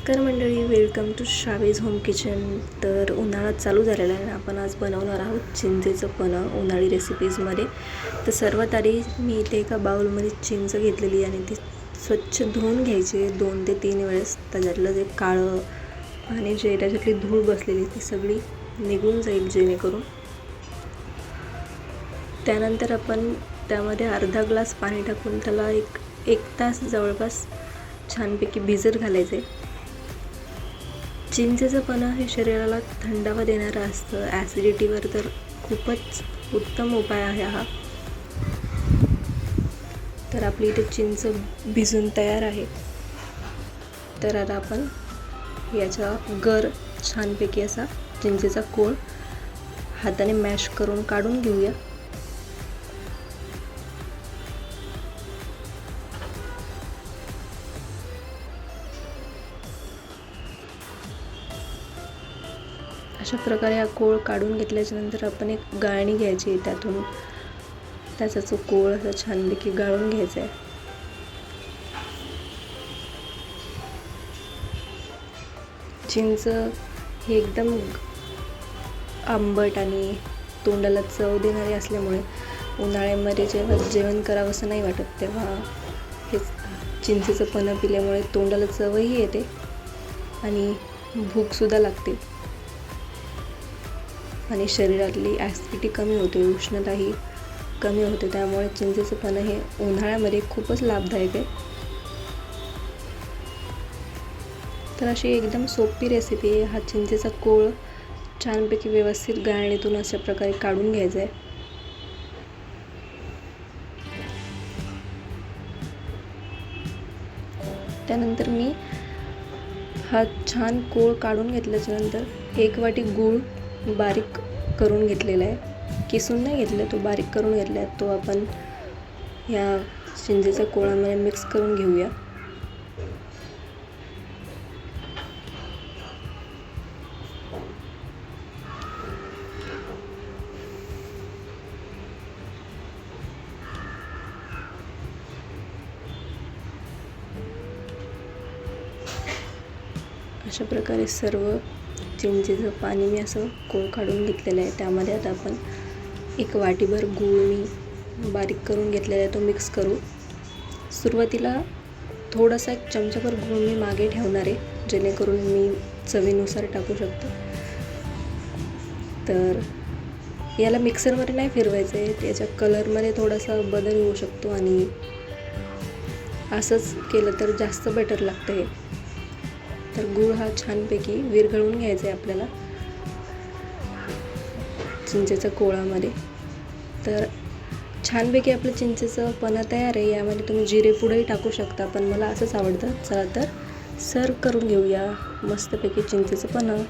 नमस्कार मंडळी welcome to Shavez home kitchen तर उन्हाळा चालू झालेला आहे. आणि आपण आज बनवणार आहोत चिंचेचं पणं उन्हाळी रेसिपीजमध्ये तर सर्वात आधी मी इथे एका बाउलमध्ये चिंच घेतलेली आणि ती स्वच्छ धुवून घ्यायची दोन ते तीन वेळेस त्याच्यातलं जे काळं आणि जे त्याच्यातली धूळ बसलेली ती सगळी निघून जाईल जेणेकरून. त्यानंतर आपण त्यामध्ये अर्धा ग्लास पाणी टाकून त्याला एक एक तास जवळपास छानपैकी भिजत घालायचे चिंचेचं पणं हे शरीराला थंडावा देणारं असतं. ॲसिडिटीवर तर खूपच उत्तम उपाय आहे हा. तर आपली इथे चिंच भिजून तयार आहे. तर आता आपण याचा गर छानपैकी असा चिंचेचा कोळ हाताने मॅश करून काढून घेऊया. अशा प्रकारे हा कोळ काढून घेतल्याच्यानंतर आपण एक गाळणी घ्यायची त्यातून. त्याचा जो कोळ असा छानपैकी गाळून घ्यायचा आहे. चिंच ही एकदम आंबट आणि तोंडाला चव देणारी असल्यामुळे उन्हाळ्यामध्ये जेव्हा जेवण करावं असं नाही वाटत तेव्हा हे चिंचेचं पणं पिल्यामुळे तोंडाला चवही येते आणि भूकसुद्धा लागते. आणि शरीरातली ॲसिडिटी कमी होते उष्णताही कमी होते त्यामुळे चिंचेचं पानं हे उन्हाळ्यामध्ये खूपच लाभदायक आहे. तर अशी एकदम सोपी रेसिपी आहे. हा चिंचेचा कोळ छानपैकी व्यवस्थित गाळणीतून अशा प्रकारे काढून घ्यायचा आहे. त्यानंतर मी हा छान कोळ काढून घेतल्याच्यानंतर एक वाटी गूळ बारीक करून घेतलेला आहे. किसून नाही घेतलं तो बारीक करून घेतला आहे. तो आपण या चिंचेच्या कोळामध्ये मिक्स करून घेऊया. अशा प्रकारे सर्व चिंचेचं म्हणजे पाणी मी असं कोळ काढून घेतलेलं आहे त्यामध्ये आता आपण एक वाटीभर गूळ मी बारीक करून घेतलेला आहे तो मिक्स करू. सुरुवातीला थोडासा एक चमचाभर गूळ मी मागे ठेवणार आहे जेणेकरून मी चवीनुसार टाकू शकतो. तर याला मिक्सरमध्ये नाही फिरवायचं आहे त्याच्या कलरमध्ये थोडासा बदल होऊ शकतो आणि असंच केलं तर जास्त बेटर लागतं हे तर गूळ हा छानपैकी विरघळून घ्यायचा आहे आपल्याला. चिंचेच्या कोळामध्ये. तर छानपैकी आपलं चिंचेचं पणा तयार आहे. यामध्ये तुम्ही जिरे पुढेही टाकू शकता पण मला असंच आवडतं. चला तर सर्व करून घेऊया मस्तपैकी चिंचेचं पणं.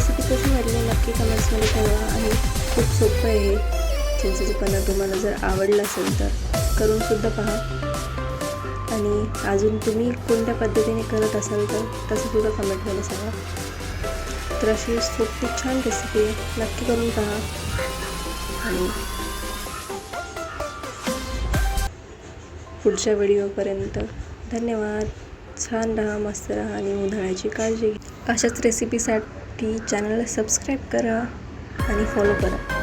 रेसिपी कशी वाटली नक्की कमेंट्समध्ये कळवा आणि खूप सोपं आहे हे. चिंचेचं पन्ना तुम्हाला जर आवडलं असेल तर करूनसुद्धा पहा. आणि अजून तुम्ही कोणत्या पद्धतीने करत असाल तर तसंसुद्धा कमेंटमध्ये सांगा. तर अशी खूप छान रेसिपी आहे. नक्की करून पहा. आणि पुढच्या व्हिडिओपर्यंत धन्यवाद. छान राहा मस्त राहा आणि उन्हाळ्याची काळजी अशाच रेसिपीसाठी चॅनलला सबस्क्राईब करा आणि फॉलो करा.